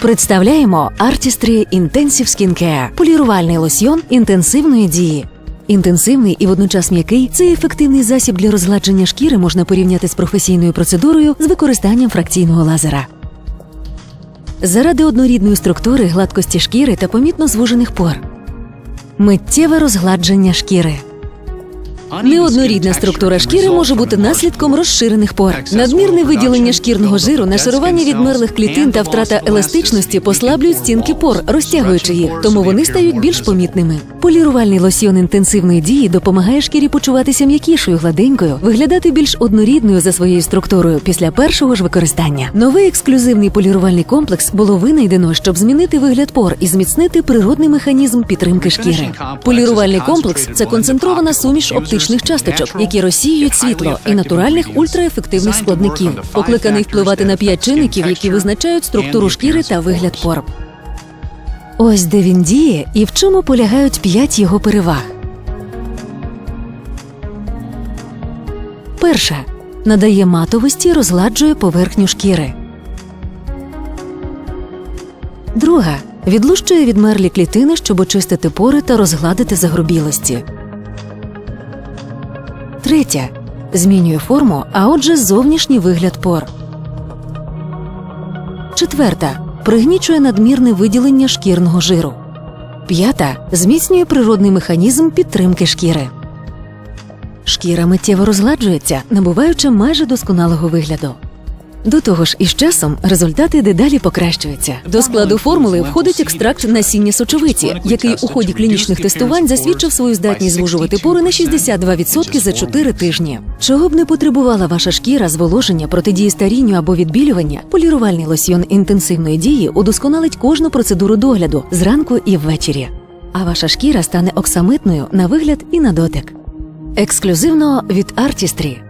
Представляємо Artistry Intensive Skincare – полірувальний лосьйон інтенсивної дії. Інтенсивний і водночас м'який цей ефективний засіб для розгладження шкіри можна порівняти з професійною процедурою з використанням фракційного лазера. Заради однорідної структури, гладкості шкіри та помітно звужених пор. Миттєве розгладження шкіри. Неоднорідна структура шкіри може бути наслідком розширених пор. Надмірне виділення шкірного жиру, нашарування відмерлих клітин та втрата еластичності послаблюють стінки пор, розтягуючи їх, тому вони стають більш помітними. Полірувальний лосьйон інтенсивної дії допомагає шкірі почуватися м'якішою, гладенькою, виглядати більш однорідною за своєю структурою після першого ж використання. Новий ексклюзивний полірувальний комплекс було винайдено, щоб змінити вигляд пор і зміцнити природний механізм підтримки шкіри. Полірувальний комплекс це концентрована суміш оптичних часточок, які розсіюють світло і натуральних ультраефективних складників, покликаний впливати на п'ять чинників, які визначають структуру шкіри та вигляд пор. Ось де він діє і в чому полягають п'ять його переваг. Перша надає матовості, розгладжує поверхню шкіри. Друга відлущує відмерлі клітини, щоб очистити пори та розгладити загрубілості. Третя змінює форму, а отже, зовнішній вигляд пор. Четверта пригнічує надмірне виділення шкірного жиру. П'ята зміцнює природний механізм підтримки шкіри. Шкіра миттєво розгладжується, набуваючи майже досконалого вигляду. До того ж, із часом результати дедалі покращуються. До складу формули входить екстракт насіння сочовиці, який у ході клінічних тестувань засвідчив свою здатність звужувати пори на 62% за 4 тижні. Чого б не потребувала ваша шкіра зволоження, протидії старінню або відбілювання, полірувальний лосьйон інтенсивної дії удосконалить кожну процедуру догляду зранку і ввечері. А ваша шкіра стане оксамитною на вигляд і на дотик. Ексклюзивно від Artistry